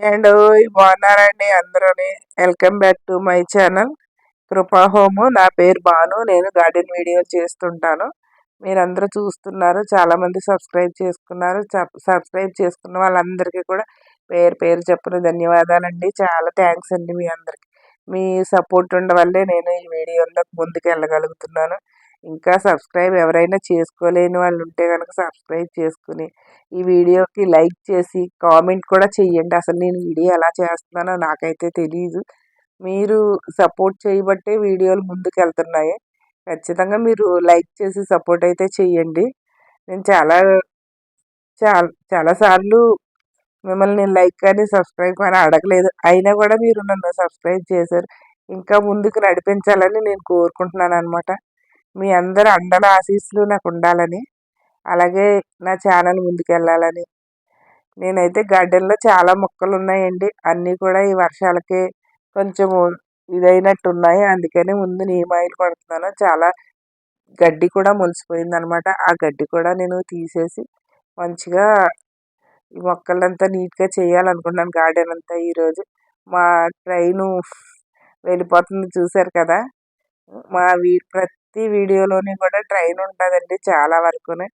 And బాగున్నారండి అందరూని. Welcome back to my channel. Krupa home. నా పేరు బాను నేను గార్డెన్ వీడియో చేస్తుంటాను. మీరందరూ చూస్తున్నారు. చాలా మంది సబ్స్క్రైబ్ చేసుకున్నారు. సబ్స్క్రైబ్ చేసుకున్న వాళ్ళందరికీ కూడా పేరు పేరు చెప్పిన ధన్యవాదాలండి. చాలా థ్యాంక్స్ అండి మీ అందరికి. మీ సపోర్ట్ ఉండవల్లే నేను ఈ వీడియోలో ముందుకు వెళ్ళగలుగుతున్నాను ఇంకా సబ్స్క్రైబ్ ఎవరైనా చేసుకోలేని వాళ్ళు ఉంటే కనుక సబ్స్క్రైబ్ చేసుకుని ఈ వీడియోకి లైక్ చేసి కామెంట్ కూడా చెయ్యండి. అసలు నేను వీడియో ఎలా చేస్తున్నానో నాకైతే తెలియదు మీరు సపోర్ట్ చేయబట్టే వీడియోలు ముందుకు వెళ్తున్నాయి ఖచ్చితంగా మీరు లైక్ చేసి సపోర్ట్ అయితే చెయ్యండి. నేను చాలా చాలా చాలాసార్లు మిమ్మల్ని నేను లైక్ కానీ సబ్స్క్రైబ్ కానీ అడగలేదు. అయినా కూడా మీరు నన్ను సబ్స్క్రైబ్ చేశారు. ఇంకా ముందుకు నడిపించాలని నేను కోరుకుంటున్నాను అనమాట మీ అందరు అండల ఆశీస్సులు నాకు ఉండాలని అలాగే నా ఛానల్ ముందుకెళ్ళాలని. నేనైతే గార్డెన్లో చాలా మొక్కలు ఉన్నాయండి అన్నీ కూడా ఈ వర్షాలకి కొంచెము ఇదైనట్టు ఉన్నాయి అందుకని ముందు నీమాయిలు కొడుతున్నాను. చాలా గడ్డి కూడా మొలిసిపోయింది అనమాట ఆ గడ్డి కూడా నేను తీసేసి మంచిగా ఈ మొక్కలంతా నీట్గా చేయాలనుకున్నాను గార్డెన్ అంతా ఈరోజు మా ట్రైను వెళ్ళిపోతుంది చూశారు కదా? మా వీ ప్రతి వీడియోలోని కూడా ట్రైన్ ఉంటుందండి చాలా వరకునే.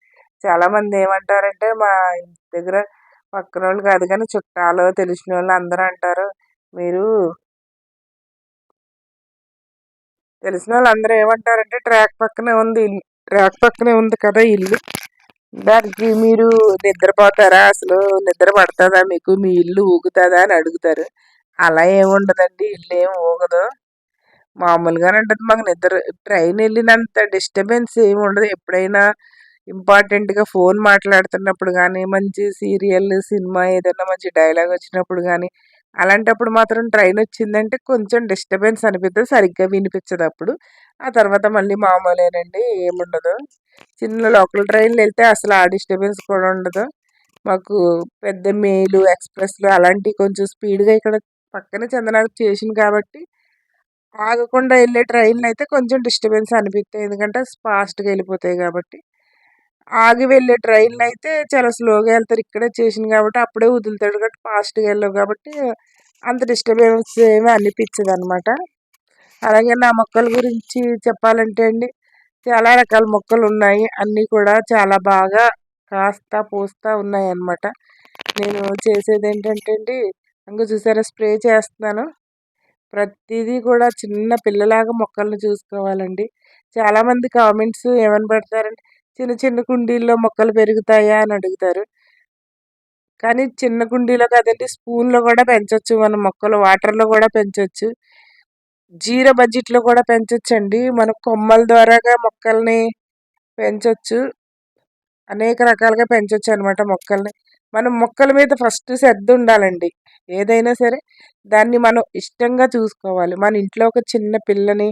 చాలామంది ఏమంటారంటే మా ఇంటి దగ్గర పక్కన వాళ్ళు కాదు కానీ చుట్టాలు తెలిసిన వాళ్ళు అందరూ అంటారు మీరు తెలిసిన వాళ్ళు అందరూ ఏమంటారంటే ట్రాక్ పక్కనే ఉంది ట్రాక్ పక్కనే ఉంది కదా ఇల్లు. దానికి మీరు నిద్రపోతారా? అసలు నిద్ర పడుతుందా మీకు? మీ ఇల్లు ఊగుతుందా? అని అడుగుతారు. అలా ఏముండదండి ఇల్లు ఏం ఊగదు. మామూలుగానే ఉంటుంది మాకు నిద్ర ట్రైన్ వెళ్ళినంత డిస్టర్బెన్స్ ఏమి ఉండదు. ఎప్పుడైనా ఇంపార్టెంట్గా ఫోన్ మాట్లాడుతున్నప్పుడు కానీ మంచి సీరియల్ సినిమా ఏదైనా మంచి డైలాగ్ వచ్చినప్పుడు కానీ అలాంటప్పుడు మాత్రం ట్రైన్ వచ్చిందంటే కొంచెం డిస్టర్బెన్స్ అనిపిస్తుంది సరిగ్గా వినిపించదు అప్పుడు. ఆ తర్వాత మళ్ళీ మామూలేనండి ఏముండదు. చిన్న లోకల్ ట్రైన్లు వెళ్తే అసలు ఆ డిస్టర్బెన్స్ కూడా ఉండదు. మాకు పెద్ద మెయిలు ఎక్స్ప్రెస్లు అలాంటివి కొంచెం స్పీడ్గా ఇక్కడ పక్కనే చందనాకు చేసింది కాబట్టి ఆగకుండా వెళ్ళే ట్రైన్లు అయితే కొంచెం డిస్టర్బెన్స్ అనిపిస్తాయి ఎందుకంటే ఫాస్ట్గా వెళ్ళిపోతాయి కాబట్టి. ఆగి వెళ్ళే ట్రైన్లు అయితే చాలా స్లోగా వెళ్తారు. ఇక్కడే చేసింది కాబట్టి అప్పుడే వదులుతాడు కాబట్టి ఫాస్ట్గా వెళ్ళవు కాబట్టి అంత డిస్టర్బెన్స్ ఏమీ అనిపించదు అనమాట అలాగే నా మొక్కల గురించి చెప్పాలంటే అండి చాలా రకాల మొక్కలు ఉన్నాయి. అన్నీ కూడా చాలా బాగా కాస్తా పూస్తా ఉన్నాయి అన్నమాట నేను చేసేది ఏంటంటే అండి ఇంకా చూసారా స్ప్రే చేస్తున్నాను. ప్రతిదీ కూడా చిన్న పిల్లలాగా మొక్కలను చూసుకోవాలండి. చాలామంది కామెంట్స్ ఏమని పెడతారంటే చిన్న చిన్న కుండీల్లో మొక్కలు పెరుగుతాయా? అని అడుగుతారు. కానీ చిన్న కుండీలో కదండి స్పూన్లో కూడా పెంచవచ్చు మనం మొక్కలు వాటర్లో కూడా పెంచవచ్చు జీరో బడ్జెట్లో కూడా పెంచవచ్చు అండి మనం కొమ్మల ద్వారాగా మొక్కల్ని పెంచవచ్చు అనేక రకాలుగా పెంచవచ్చు అనమాట మొక్కల్ని. మనం మొక్కల మీద ఫస్ట్ శ్రద్ధ ఉండాలండి. ఏదైనా సరే దాన్ని మనం ఇష్టంగా చూసుకోవాలి. మన ఇంట్లో ఒక చిన్న పిల్లని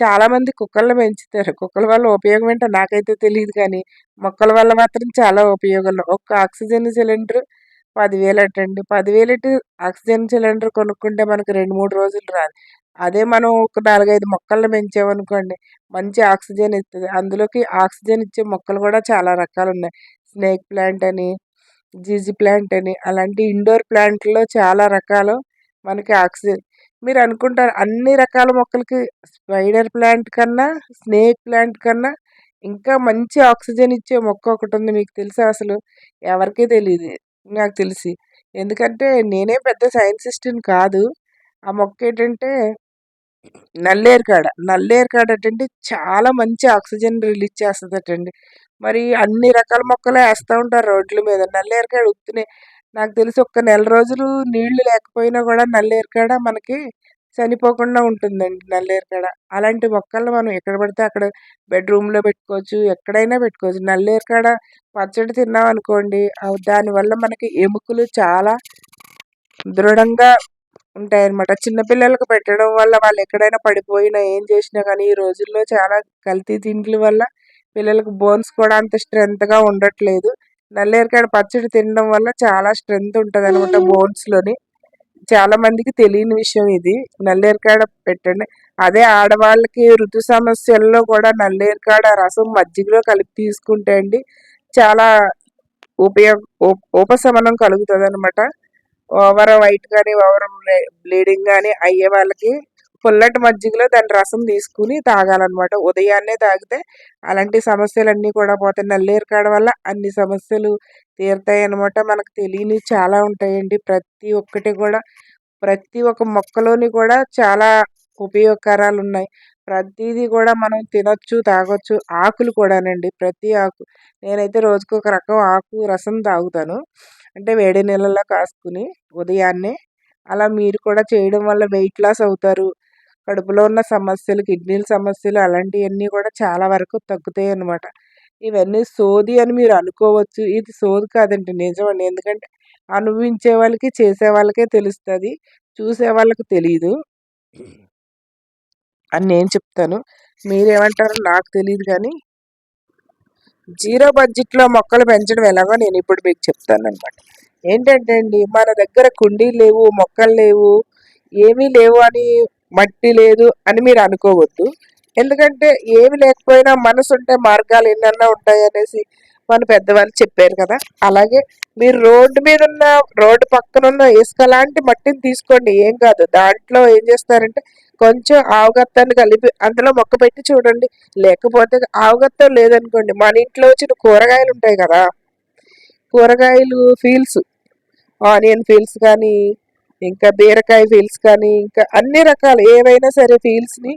చాలామంది కుక్కలను పెంచుతారు. కుక్కల వల్ల ఉపయోగం ఏంటో నాకైతే తెలియదు కానీ మొక్కల వల్ల మాత్రం చాలా ఉపయోగాలు. ఒక్క ఆక్సిజన్ సిలిండర్ పదివేలు అటండి. పదివేలు ఆక్సిజన్ సిలిండర్ కొనుక్కుంటే మనకు రెండు మూడు రోజులు రాదు. అదే మనం ఒక నాలుగైదు మొక్కలను పెంచామనుకోండి మంచి ఆక్సిజన్ ఇస్తుంది అందులోకి ఆక్సిజన్ ఇచ్చే మొక్కలు కూడా చాలా రకాలు ఉన్నాయి స్నేక్ ప్లాంట్ అని జీజీ ప్లాంట్ అని అలాంటి ఇండోర్ ప్లాంట్లో చాలా రకాలు మనకి ఆక్సిజన్. మీరు అనుకుంటారు అన్ని రకాల మొక్కలకి స్పైడర్ ప్లాంట్ కన్నా స్నేక్ ప్లాంట్ కన్నా ఇంకా మంచి ఆక్సిజన్ ఇచ్చే మొక్క ఒకటి ఉంది మీకు తెలుసా అసలు? ఎవరికీ తెలియదు నాకు తెలిసి. ఎందుకంటే నేనే పెద్ద సైంటిస్ట్ని కాదు. ఆ మొక్క ఏంటంటే నల్లేరు కాడ. నల్లేరు కాడ ఏంటంటే చాలా మంచి ఆక్సిజన్ రిలీజ్ చేస్తుందటండి. మరి అన్ని రకాల మొక్కలు వేస్తూ ఉంటారు రోడ్ల మీద. నల్లేరు కాడ ఉత్తినే నాకు తెలిసి ఒక్క నెల రోజులు నీళ్ళు లేకపోయినా కూడా నల్లేరు కాడ మనకి చనిపోకుండా ఉంటుందండి నల్లేరు కాడ. అలాంటి మొక్కలను మనం ఎక్కడ పడితే అక్కడ బెడ్రూమ్లో పెట్టుకోవచ్చు ఎక్కడైనా పెట్టుకోవచ్చు. నల్లేరు కాడ పచ్చడి తిన్నాం అనుకోండి దానివల్ల మనకి ఎముకలు చాలా దృఢంగా ఉంటాయన్నమాట. చిన్నపిల్లలకు పెట్టడం వల్ల వాళ్ళు ఎక్కడైనా పడిపోయినా ఏం చేసినా కానీ ఈ రోజుల్లో చాలా కల్తీ తిండ్ల వల్ల పిల్లలకు బోన్స్ కూడా అంత స్ట్రెంత్గా ఉండట్లేదు. నల్లేరుకాడ పచ్చడి తినడం వల్ల చాలా స్ట్రెంత్ ఉంటుంది అనమాట బోన్స్లోని. చాలా మందికి తెలియని విషయం ఇది. నల్లేరుకాడ పెట్టండి. అదే ఆడవాళ్ళకి ఋతు సమస్యల్లో కూడా నల్లేరుకాడ రసం మజ్జిగలో కలిపి తీసుకుంటే అండి చాలా ఉపయోగ ఉపశమనం కలుగుతుంది అనమాట ఓవర్ వైట్ కానీ ఓవర్ బ్లీడింగ్ కానీ అయ్యే వాళ్ళకి పుల్లటి మజ్జిగలో దాని రసం తీసుకుని తాగాలన్నమాట. ఉదయాన్నే తాగితే అలాంటి సమస్యలన్నీ కూడా పోతాయి. నల్లేరు కాడ వల్ల అన్ని సమస్యలు తీరుతాయి అన్నమాట మనకు తెలియని చాలా ఉంటాయండి. ప్రతి ఒక్కటి కూడా ప్రతి ఒక్క మొక్కలోని కూడా చాలా ఉపయోగకరాలు ఉన్నాయి ప్రతిదీ కూడా మనం తినొచ్చు తాగొచ్చు. ఆకులు కూడానండి. ప్రతి ఆకు నేనైతే రోజుకు ఒక రకం ఆకు రసం తాగుతాను. అంటే వేడి నీళ్ళల్లో కాసుకుని ఉదయాన్నే అలా మీరు కూడా చేయడం వల్ల వెయిట్ లాస్ అవుతారు. కడుపులో ఉన్న సమస్యలు కిడ్నీల సమస్యలు అలాంటివన్నీ కూడా చాలా వరకు తగ్గుతాయి అన్నమాట. ఇవన్నీ సోది అని మీరు అనుకోవచ్చు. ఇది సోది కాదండి నిజమండి ఎందుకంటే అనుభవించే వాళ్ళకి చేసే వాళ్ళకే తెలుస్తుంది. చూసే వాళ్ళకి తెలియదు అని నేను చెప్తాను. మీరేమంటారో నాకు తెలియదు కానీ జీరో బడ్జెట్లో మొక్కలు పెంచడం ఎలాగో నేను ఇప్పుడు మీకు చెప్తాను అనమాట ఏంటంటే అండి మన దగ్గర కుండీలు లేవు మొక్కలు లేవు ఏమీ లేవు అని మట్టి లేదు అని మీరు అనుకోవద్దు. ఎందుకంటే ఏమి లేకపోయినా మనసు ఉంటే మార్గాలు ఎన్నన్నా ఉంటాయి అనేసి మన పెద్దవాళ్ళు చెప్పారు కదా. అలాగే మీరు రోడ్డు మీద ఉన్న రోడ్డు పక్కన ఉన్న ఇసుక లాంటి మట్టిని తీసుకోండి. ఏం కాదు. దాంట్లో ఏం చేస్తారంటే కొంచెం ఆవుగత్తాన్ని కలిపి అందులో మొక్క పెట్టి చూడండి. లేకపోతే ఆవుగత్తం లేదనుకోండి. మన ఇంట్లో వచ్చిన కూరగాయలు ఉంటాయి కదా. కూరగాయలు ఫీల్స్ ఆనియన్ ఫీల్స్ కానీ ఇంకా బీరకాయ ఫీల్స్ కానీ ఇంకా అన్ని రకాలు ఏవైనా సరే ఫీల్స్ని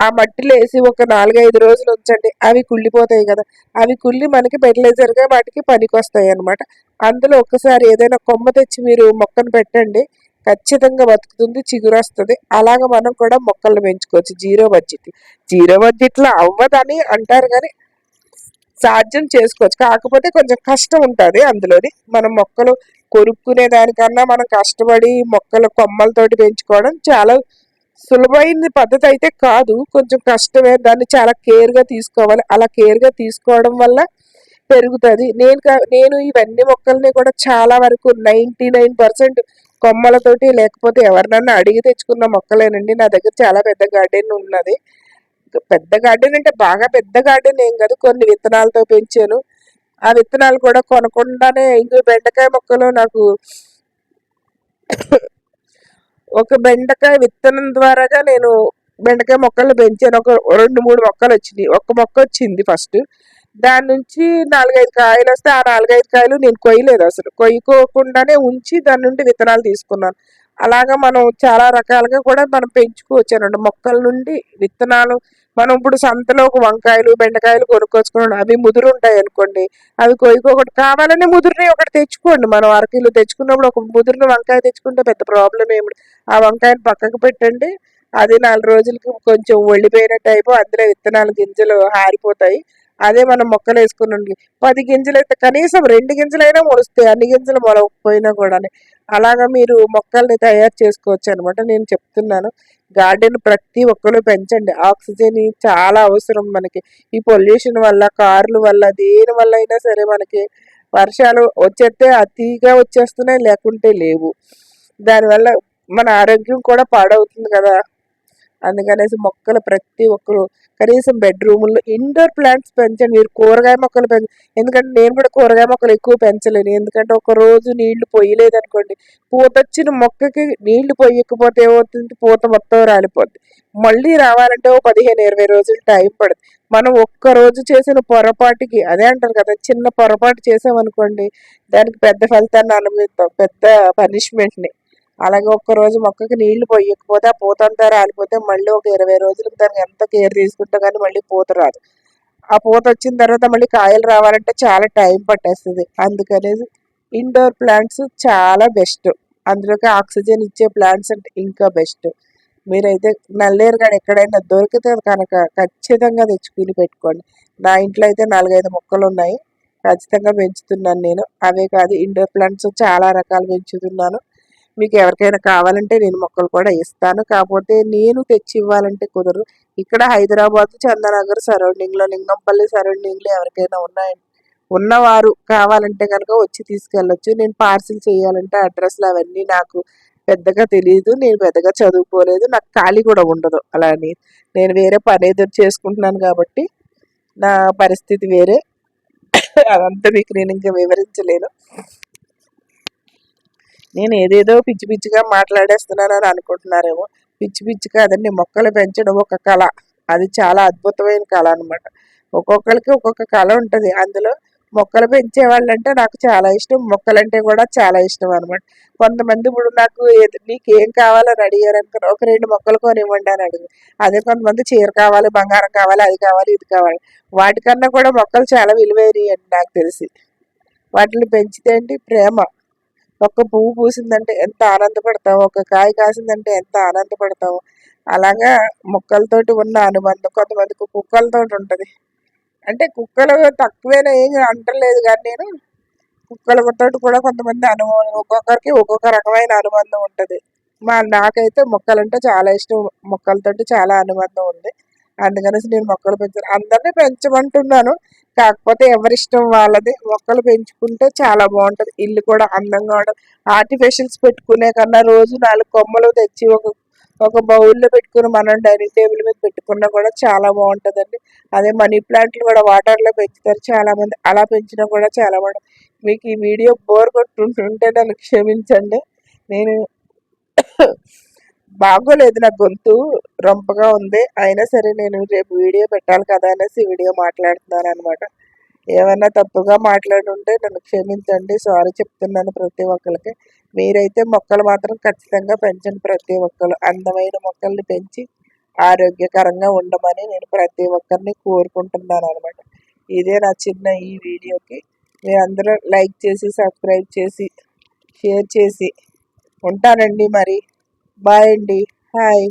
ఆ మట్టిలో వేసి ఒక నాలుగైదు రోజులు ఉంచండి. అవి కుళ్ళిపోతాయి కదా. అవి కుళ్ళి మనకి ఫెర్టిలైజర్గా వాటికి పనికి వస్తాయి అనమాట అందులో ఒక్కసారి ఏదైనా కొమ్మ తెచ్చి మీరు మొక్కను పెట్టండి. ఖచ్చితంగా బతుకుతుంది చిగురు వస్తుంది అలాగ మనం కూడా మొక్కలు పెంచుకోవచ్చు. Zero budget. జీరో బడ్జెట్లో అవ్వదని అంటారు కానీ సాధ్యం చేసుకోవచ్చు. కాకపోతే కొంచెం కష్టం ఉంటుంది అందులోని. మనం మొక్కలు కొనుక్కునే దానికన్నా మనం కష్టపడి మొక్కలు కొమ్మలతోటి పెంచుకోవడం చాలా సులభమైన పద్ధతి అయితే కాదు. కొంచెం కష్టమే. దాన్ని చాలా కేర్గా తీసుకోవాలి. అలా కేర్గా తీసుకోవడం వల్ల పెరుగుతుంది. నేను నేను ఇవన్నీ మొక్కల్ని కూడా చాలా వరకు నైంటీ నైన్ పర్సెంట్ కొమ్మలతోటి లేకపోతే ఎవరినన్నా అడిగి తెచ్చుకున్న మొక్కలేనండి. నా దగ్గర చాలా పెద్ద గార్డెన్ ఉన్నది. పెద్ద గార్డెన్ అంటే బాగా పెద్ద గార్డెన్ ఏం కాదు. కొన్ని విత్తనాలతో పెంచాను. ఆ విత్తనాలు కూడా కొనకుండానే ఇంకో బెండకాయ మొక్కలు నాకు ఒక బెండకాయ విత్తనం ద్వారాగా నేను బెండకాయ మొక్కలు పెంచాను. ఒక రెండు మూడు మొక్కలు వచ్చినాయి. ఒక మొక్క వచ్చింది ఫస్ట్. దాని నుంచి నాలుగైదు కాయలు వస్తే ఆ నాలుగైదు కాయలు నేను కొయ్యలేదు అసలు. కొయ్యకోకుండానే ఉంచి దాని నుండి విత్తనాలు తీసుకున్నాను. అలాగా మనం చాలా రకాలుగా కూడా మనం పెంచుకోవచ్చు. అనండి మొక్కల నుండి విత్తనాలు మనం ఇప్పుడు సంతలో ఒక వంకాయలు బెండకాయలు కొనుక్కొచ్చుకున్నాం అవి ముదురు ఉంటాయి అనుకోండి. అవి కొయ్యకోకటి కావాలని ముదురుని ఒకటి తెచ్చుకోండి. మనం అరకిలో తెచ్చుకున్నప్పుడు ఒక ముదురుని వంకాయ తెచ్చుకుంటే పెద్ద ప్రాబ్లం ఏమి ఆ వంకాయని పక్కకు పెట్టండి. అది నాలుగు రోజులకి కొంచెం ఒళ్ళిపోయిన టైపు అందులో విత్తనాలు గింజలు హారిపోతాయి అదే మనం మొక్కలు వేసుకుని పది గింజలు అయితే కనీసం రెండు గింజలైనా మొలుస్తాయి అన్ని గింజలు మొలకపోయినా కూడా అలాగా మీరు మొక్కల్ని తయారు చేసుకోవచ్చు అనమాట నేను చెప్తున్నాను. గార్డెన్ ప్రతి ఒక్కరు పెంచండి. ఆక్సిజన్ చాలా అవసరం మనకి. ఈ పొల్యూషన్ వల్ల కార్లు వల్ల దేని వల్ల అయినా సరే మనకి వర్షాలు వచ్చేస్తే అతిగా వచ్చేస్తున్నాయి లేకుంటే లేవు. దానివల్ల మన ఆరోగ్యం కూడా పాడవుతుంది కదా. అందుకనేసి మొక్కలు ప్రతి ఒక్కరు కనీసం బెడ్రూముల్లో ఇండోర్ ప్లాంట్స్ పెంచండి. మీరు కూరగాయ మొక్కలు పెంచ ఎందుకంటే నేను కూడా కూరగాయ మొక్కలు ఎక్కువ పెంచలేను. ఎందుకంటే ఒక రోజు నీళ్ళు పొయ్యలేదు అనుకోండి పూత వచ్చిన మొక్కకి నీళ్ళు పొయ్యకపోతే ఏమవుతుంది? పూత మొత్తం రాలిపోద్ది. మళ్ళీ రావాలంటే ఓ పదిహేను ఇరవై రోజులు టైం పడుతుంది మనం ఒక్క రోజు చేసిన పొరపాటుకి అదే అంటారు కదా చిన్న పొరపాటు చేసామనుకోండి దానికి పెద్ద ఫలితాన్ని అనుభవిస్తాం. పెద్ద పనిష్మెంట్ని. అలాగే ఒక్క రోజు మొక్కకి నీళ్ళు పోయకపోతే ఆ పూత అంతా రాలిపోతే మళ్ళీ ఒక ఇరవై రోజులకు దానికి ఎంత కేర్ తీసుకుంటా కానీ మళ్ళీ పూత రాదు. ఆ పూత వచ్చిన తర్వాత మళ్ళీ కాయలు రావాలంటే చాలా టైం పట్టేస్తుంది. అందుకనేది ఇండోర్ ప్లాంట్స్ చాలా బెస్ట్. అందులోకి ఆక్సిజన్ ఇచ్చే ప్లాంట్స్ అంటే ఇంకా బెస్ట్. మీరైతే నల్లేరు కాడ ఎక్కడైనా దొరికితే కనుక ఖచ్చితంగా తెచ్చుకుని పెట్టుకోండి. నా ఇంట్లో అయితే నాలుగైదు మొక్కలు ఉన్నాయి. ఖచ్చితంగా పెంచుతున్నాను నేను. అవే కాదు ఇండోర్ ప్లాంట్స్ చాలా రకాలు పెంచుతున్నాను. మీకు ఎవరికైనా కావాలంటే నేను మొక్కలు కూడా ఇస్తాను. కాకపోతే నేను తెచ్చి ఇవ్వాలంటే కుదరదు. ఇక్కడ హైదరాబాద్ చందనగర్ సరౌండింగ్లో లింగంపల్లి సరౌండింగ్లో ఎవరికైనా ఉన్నాయండి ఉన్నవారు కావాలంటే కనుక వచ్చి తీసుకెళ్ళొచ్చు. నేను పార్సిల్ చేయాలంటే అడ్రస్లు అవన్నీ నాకు పెద్దగా తెలియదు నేను పెద్దగా చదువుకోలేదు. నాకు ఖాళీ కూడా ఉండదు. అలాని నేను వేరే పని ఎదురు చేసుకుంటున్నాను కాబట్టి నా పరిస్థితి వేరే. అదంతా మీకు నేను ఇంకా వివరించలేను. నేను ఏదేదో పిచ్చి పిచ్చిగా మాట్లాడేస్తున్నానని అనుకుంటున్నారేమో. పిచ్చి పిచ్చి కాదండి మొక్కలు పెంచడం ఒక కళ. అది చాలా అద్భుతమైన కళ అనమాట ఒక్కొక్కరికి ఒక్కొక్క కళ ఉంటుంది. అందులో మొక్కలు పెంచే వాళ్ళంటే నాకు చాలా ఇష్టం. మొక్కలంటే కూడా చాలా ఇష్టం అనమాట కొంతమంది ఇప్పుడు నాకు నీకేం నీకు ఏం కావాలని అడిగారు అనుకో ఒక రెండు మొక్కలు కొనివ్వండి అని అడిగి అదే కొంతమంది చీర కావాలి బంగారం కావాలి అది కావాలి ఇది కావాలి. వాటికన్నా కూడా మొక్కలు చాలా విలువైనవి అని నాకు తెలిసి. వాటిని పెంచితే ఏంటి? ప్రేమ. ఒక్క పువ్వు పూసిందంటే ఎంత ఆనందపడతాం ఒక కాయ కాసిందంటే ఎంత ఆనందపడతావు? అలాగా మొక్కలతోటి ఉన్న అనుబంధం కొంతమందికి కుక్కలతోటి ఉంటుంది. అంటే కుక్కలు తక్కువేనా ఏం అంటలేదు కానీ నేను కుక్కలతో కూడా కొంతమంది అనుభవం ఒక్కొక్కరికి ఒక్కొక్క రకమైన అనుబంధం ఉంటుంది. మా నాకైతే మొక్కలంటే చాలా ఇష్టం. మొక్కలతోటి చాలా అనుబంధం ఉంది. అందుకనేసి నేను మొక్కలు పెంచాను. అందరినీ పెంచమంటున్నాను. కాకపోతే ఎవరిష్టం వాళ్ళది. మొక్కలు పెంచుకుంటే చాలా బాగుంటుంది. ఇల్లు కూడా అందంగా ఉంటుంది. ఆర్టిఫిషియల్స్ పెట్టుకునే కన్నా రోజు నాలుగు కొమ్మలు తెచ్చి ఒక ఒక బౌల్లో పెట్టుకుని మనం డైనింగ్ టేబుల్ మీద పెట్టుకున్నా కూడా చాలా బాగుంటుందండి. అదే మనీ ప్లాంట్లు కూడా వాటర్లో పెంచుతారు చాలామంది. అలా పెంచినా కూడా చాలా బాగుంటుంది. మీకు ఈ వీడియో బోర్ కొట్టుంటుంటే నన్ను క్షమించండి. నేను బాగోలేదు నా గొంతు రొంపగా ఉంది. అయినా సరే నేను రేపు వీడియో పెట్టాలి కదా అనేసి వీడియో మాట్లాడుతున్నాను అనమాట ఏమైనా తప్పుగా మాట్లాడుంటే నన్ను క్షమించండి. సారీ చెప్తున్నాను ప్రతి ఒక్కరికి మీరైతే మొక్కలు మాత్రం ఖచ్చితంగా పెంచండి ప్రతి ఒక్కరు అందమైన మొక్కల్ని పెంచి ఆరోగ్యకరంగా ఉండమని నేను ప్రతి ఒక్కరిని కోరుకుంటున్నాను అనమాట ఇదే నా చిన్న ఈ వీడియోకి. మీరందరూ లైక్ చేసి సబ్స్క్రైబ్ చేసి షేర్ చేసి ఉంటానండి మరి. బాయ్ అండి హాయ్